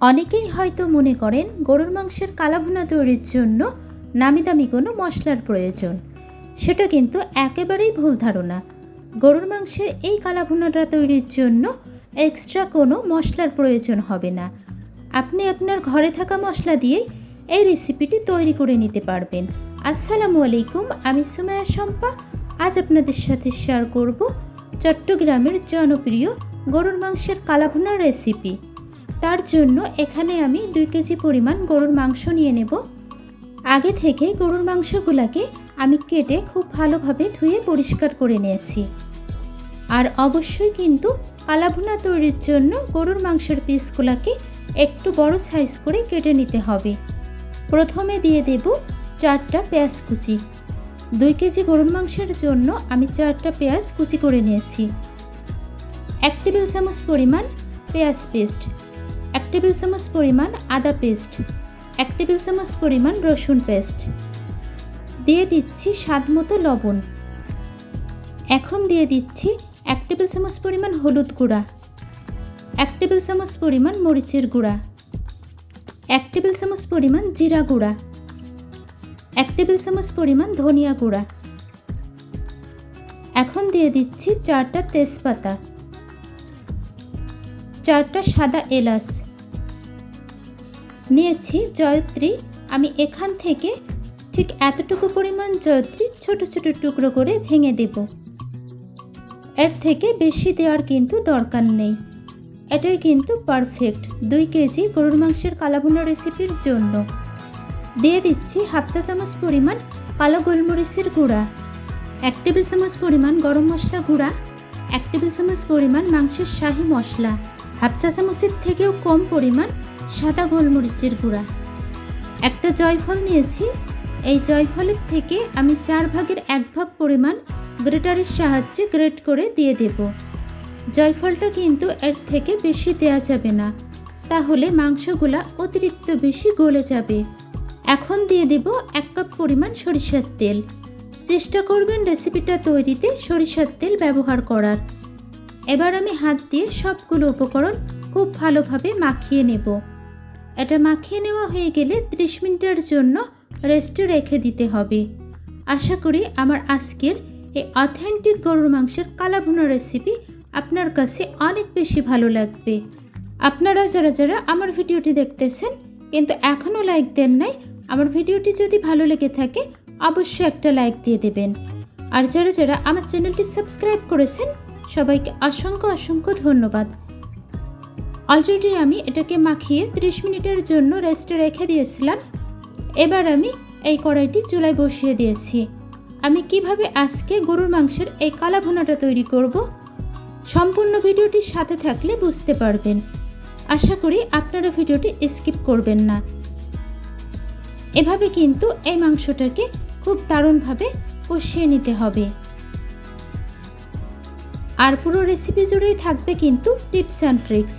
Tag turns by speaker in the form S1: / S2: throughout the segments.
S1: অনেকেই হয়তো মনে করেন গরুর মাংসের কালাভুনা তৈরির জন্য নামি দামি কোনো মশলার প্রয়োজন। সেটা কিন্তু একেবারেই ভুল ধারণা। গরুর মাংসের এই কালাভুনাটা তৈরির জন্য এক্সট্রা কোনো মশলার প্রয়োজন হবে না। আপনি আপনার ঘরে থাকা মশলা দিয়েই এই রেসিপিটি তৈরি করে নিতে পারবেন। আসসালামু আলাইকুম, আমি সুমায়া শম্পা। আজ আপনাদের সাথে শেয়ার করব চট্টগ্রামের জনপ্রিয় গরুর মাংসের কালাভুনা রেসিপি। তার জন্য এখানে আমি দুই কেজি পরিমাণ গরুর মাংস নিয়ে নেব। আগে থেকে গরুর মাংসগুলোকে আমি কেটে খুব ভালোভাবে ধুয়ে পরিষ্কার করে নিয়েছি। আর অবশ্যই কিন্তু কালাভুনা তৈরির জন্য গরুর মাংসের পিসগুলোকে একটু বড় সাইজ করে কেটে নিতে হবে। প্রথমে দিয়ে দেব চারটা পেঁয়াজ কুচি। দুই কেজি গরুর মাংসের জন্য আমি চারটা পেঁয়াজ কুচি করে নিয়েছি। এক টেবিল চামচ পরিমাণ পেঁয়াজ পেস্ট। টেবিল চামচ পরিমাণ আদা পেস্ট এক টেবিল চামচ পরিমাণ রসুন পেস্ট দিয়ে দিচ্ছি স্বাদ মতো লবণ। এখন দিয়ে দিচ্ছি এক টেবিল চামচ পরিমাণ হলুদ গুঁড়া, এক টেবিল চামচ পরিমাণ মরিচের গুঁড়া, এক টেবিল চামচ পরিমাণ জিরা গুঁড়া, এক টেবিল চামচ পরিমাণ ধনিয়া গুঁড়া। এখন দিয়ে দিচ্ছি চারটা তেজপাতা, চারটা সাদা এলাচ নিয়েছি জয়ত্রী। আমি এখান থেকে ঠিক এতটুকু পরিমাণ জয়ত্রী ছোট ছোট টুকরো করে ভেঙে দেব। এর থেকে বেশি দেওয়ার কিন্তু দরকার নেই। এটাই কিন্তু পারফেক্ট দুই কেজি গরুর মাংসের কালাভুনা রেসিপির জন্য। দিয়ে দিচ্ছি হাফ চা চামচ পরিমাণ কালো গোলমরিচের গুঁড়া, এক টেবিল চামচ পরিমাণ গরম মশলা গুঁড়া, এক টেবিল চামচ পরিমাণ মাংসের শাহি মশলা, হাফ চা চামচের থেকেও কম পরিমাণ সাদা গোলমরিচের গুঁড়া। একটা জয়ফল নিয়েছি। এই জয়ফলের থেকে আমি চার ভাগের এক ভাগ পরিমাণ গ্রেটারের সাহায্যে গ্রেট করে দিয়ে দেব। জয়ফলটা কিন্তু এর থেকে বেশি দেওয়া যাবে না। তাহলে মাংসগুলা অতিরিক্ত বেশি গলে যাবে। এখন দিয়ে দেব এক কাপ পরিমাণ সরিষার তেল। চেষ্টা করবেন রেসিপিটা তৈরিতে সরিষার তেল ব্যবহার করার। এবার আমি হাত দিয়ে সবগুলো উপকরণ খুব ভালোভাবে মাখিয়ে নেব। এটা মাখিয়ে নেওয়া হয়ে গেলে ত্রিশ মিনিটের জন্য রেস্টে রেখে দিতে হবে। আশা করি আমার আজকের এই অথেন্টিক গরুর মাংসের কালাভুনা রেসিপি আপনার কাছে অনেক বেশি ভালো লাগবে। আপনারা যারা যারা আমার ভিডিওটি দেখতেছেন, কিন্তু এখনও লাইক দেন নাই, আমার ভিডিওটি যদি ভালো লেগে থাকে, অবশ্যই একটা লাইক দিয়ে দেবেন। আর যারা যারা আমার চ্যানেলটি সাবস্ক্রাইব করেছেন, সবাইকে অসংখ্য অসংখ্য ধন্যবাদ। অলরেডি আমি এটাকে মাখিয়ে 30 মিনিটের জন্য রেস্টে রেখে দিয়েছিলাম। এবার আমি এই কড়াইটি চুলায় বসিয়ে দিয়েছি। আমি কীভাবে আজকে গরুর মাংসের এই কালা ভুনাটা তৈরি করব, সম্পূর্ণ ভিডিওটির সাথে থাকলে বুঝতে পারবেন। আশা করি আপনারা ভিডিওটি স্কিপ করবেন না। এভাবে কিন্তু এই মাংসটাকে খুব দারুণভাবে কষিয়ে নিতে হবে। আর পুরো রেসিপি জুড়েই থাকবে কিন্তু টিপস অ্যান্ড ট্রিক্স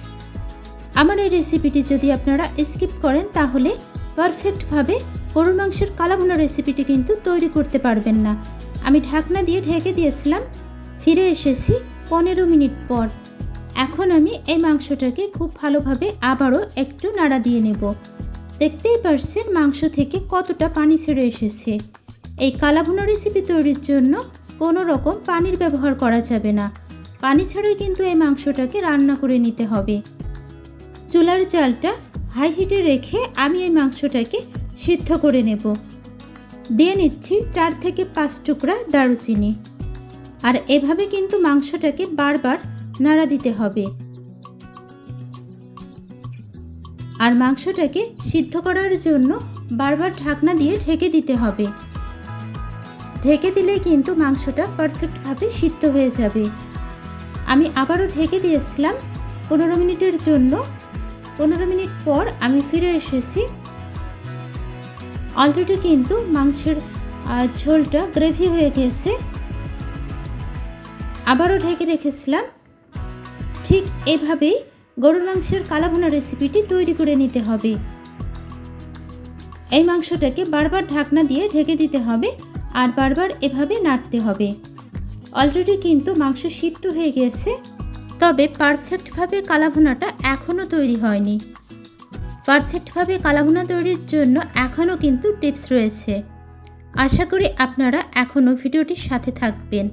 S1: আমার এই রেসিপিটি যদি আপনারা স্কিপ করেন, তাহলে পারফেক্টভাবে গরুর মাংসের কালাভুনা রেসিপিটি কিন্তু তৈরি করতে পারবেন না। আমি ঢাকনা দিয়ে ঢেকে দিয়েছিলাম, ফিরে এসেছি পনেরো মিনিট পর। এখন আমি এই মাংসটাকে খুব ভালোভাবে আবারও একটু নাড়া দিয়ে নেব। দেখতেই পারছেন মাংস থেকে কতটা পানি ছেড়ে এসেছে। এই কালাভুনা রেসিপি তৈরির জন্য কোনো রকম পানির ব্যবহার করা যাবে না। পানি ছাড়াই কিন্তু এই মাংসটাকে রান্না করে নিতে হবে। চুলার চালটা হাই হিটে রেখে আমি এই মাংসটাকে সিদ্ধ করে নেব। দিয়ে নিচ্ছি চার থেকে পাঁচ টুকরা দারুচিনি। আর এভাবে কিন্তু মাংসটাকে বারবার নাড়া দিতে হবে। আর মাংসটাকে সিদ্ধ করার জন্য বারবার ঢাকনা দিয়ে ঢেকে দিতে হবে। ঢেকে দিলে কিন্তু মাংসটা পারফেক্টভাবে সিদ্ধ হয়ে যাবে। আমি আবারও ঢেকে দিয়েছিলাম পনেরো মিনিটের জন্য। পনেরো মিনিট পর আমি ফিরে এসেছি। অলরেডি কিন্তু মাংসের ঝোলটা গ্রেভি হয়ে গিয়েছে আবারও ঢেকে রেখেছিলাম। ঠিক এভাবেই গরুর মাংসের কালাভুনা রেসিপিটি তৈরি করে নিতে হবে। এই মাংসটাকে বারবার ঢাকনা দিয়ে ঢেকে দিতে হবে আর বারবার এভাবে নাড়তে হবে। অলরেডি কিন্তু মাংস সিদ্ধ হয়ে গেছে। তবে পারফেক্টভাবে কালাভুনাটা এখনও তৈরি হয়নি। পারফেক্টভাবে কালাভুনা তৈরির জন্য এখনও কিন্তু টিপস রয়েছে। আশা করি আপনারা এখনও ভিডিওটির সাথে থাকবেন।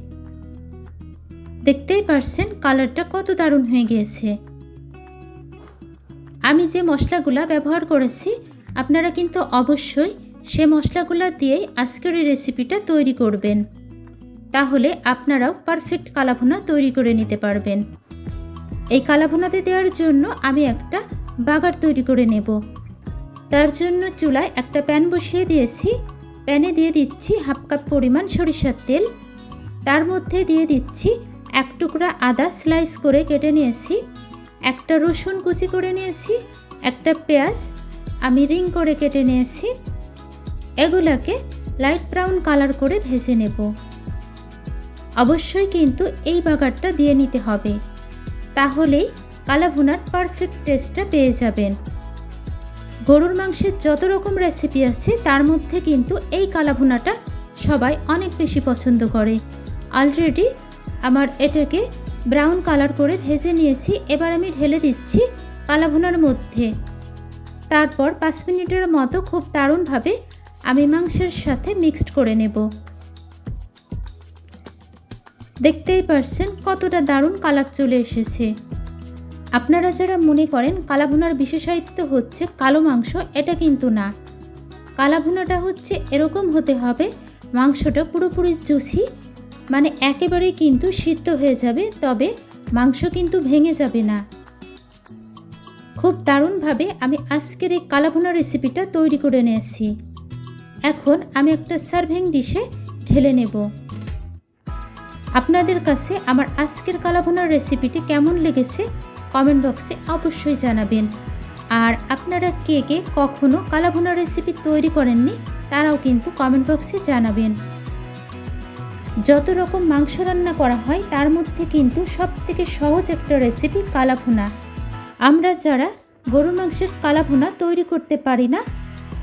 S1: দেখতেই পারছেন কালারটা কত দারুণ হয়ে গিয়েছে। আমি যে মশলাগুলো ব্যবহার করেছি, আপনারা কিন্তু অবশ্যই সে মশলাগুলো দিয়েই আজকের এই রেসিপিটা তৈরি করবেন। তাহলে আপনারাও পারফেক্ট কালাভুনা তৈরি করে নিতে পারবেন। এই কালাভুনাতে দেওয়ার জন্য আমি একটা বাগার তৈরি করে নেব। তার জন্য চুলায় একটা প্যান বসিয়ে দিয়েছি। প্যানে দিয়ে দিচ্ছি হাফ কাপ পরিমাণ সরিষার তেল। তার মধ্যে দিয়ে দিচ্ছি এক টুকরা আদা স্লাইস করে কেটে নিয়েছি। একটা রসুন কুচি করে নিয়েছি। একটা পেঁয়াজ আমি রিং করে কেটে নিয়েছি। এগুলাকে লাইট ব্রাউন কালার করে ভেজে নেব। অবশ্যই কিন্তু এই বাগারটা দিয়ে নিতে হবে। তাহলেই কালাভুনার পারফেক্ট টেস্টটা পেয়ে যাবেন। গরুর মাংসের যত রকম রেসিপি আছে, তার মধ্যে কিন্তু এই কালাভুনাটা সবাই অনেক বেশি পছন্দ করে। অলরেডি আমার এটাকে ব্রাউন কালার করে ভেজে নিয়েছি, এবার আমি ঢেলে দিচ্ছি কালাভুনার মধ্যে। তারপর পাঁচ মিনিটের মতো খুব দারুণভাবে আমি মাংসের সাথে মিক্সড করে নেব। দেখতেই পারছেন কতটা দারুণ কালার চলে এসেছে। আপনারা যারা মনে করেন কালাভুনার বিশেষায়িত্ব হচ্ছে কালো মাংস, এটা কিন্তু না। কালাভুনাটা হচ্ছে এরকম হতে হবে, মাংসটা পুরোপুরি জুসি মানে একেবারেই কিন্তু সিদ্ধ হয়ে যাবে, তবে মাংস কিন্তু ভেঙে যাবে না। খুব দারুণভাবে আমি আজকের এই কালাভুনা রেসিপিটা তৈরি করে নিয়েছি। এখন আমি একটা সার্ভিং ডিশে ঢেলে নেব। আপনাদের কাছে আমার আজকের কালাভুনার রেসিপিটি কেমন লেগেছে কমেন্ট বক্সে অবশ্যই জানাবেন। আর আপনারা কে কে কখনো কালাভুনা রেসিপি তৈরি করেননি, তারাও কিন্তু কমেন্ট বক্সে জানাবেন। যত রকম মাংস রান্না করা হয়, তার মধ্যে কিন্তু সব থেকে সহজ একটা রেসিপি কালাভুনা। আমরা যারা গরু মাংসের কালাভুনা তৈরি করতে পারি না,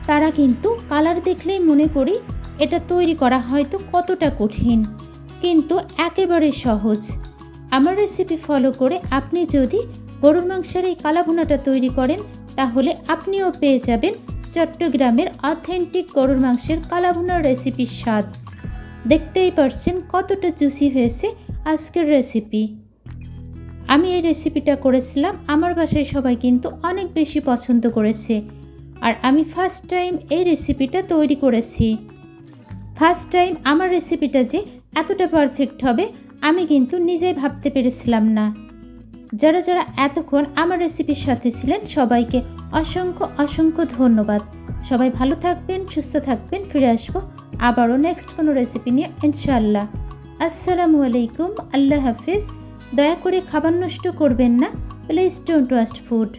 S1: তারা কিন্তু কালার দেখলেই মনে করি এটা তৈরি করা হয়তো কতটা কঠিন। কিন্তু একেবারে সহজ। আমার রেসিপি ফলো করে আপনি যদি গরুর মাংসের এই কালাভুনাটা তৈরি করেন, তাহলে আপনিও পেয়ে যাবেন চট্টগ্রামের অথেন্টিক গরুর মাংসের কালাভুনার রেসিপির স্বাদ। দেখতেই পারছেন কতটা জুসি হয়েছে আজকের রেসিপি আমি এই রেসিপিটা করেছিলাম, আমার বাসায় সবাই কিন্তু অনেক বেশি পছন্দ করেছে। আর আমি ফার্স্ট টাইম এই রেসিপিটা তৈরি করেছি। ফার্স্ট টাইম আমার রেসিপিটা যে এতটা পারফেক্ট হবে, আমি কিন্তু নিজেই ভাবতে পেরেছিলাম না। যারা যারা এতক্ষণ আমার রেসিপির সাথে ছিলেন, সবাইকে অসংখ্য অসংখ্য ধন্যবাদ। সবাই ভালো থাকবেন, সুস্থ থাকবেন, ফিরে আসব আবারও নেক্সট কোনো রেসিপি নিয়ে, ইনশাআল্লাহ। আসসালামু আলাইকুম, আল্লাহ হাফিজ। দয়া করে খাবার নষ্ট করবেন না প্লিজ ডোন্ট ওয়াস্ট ফুড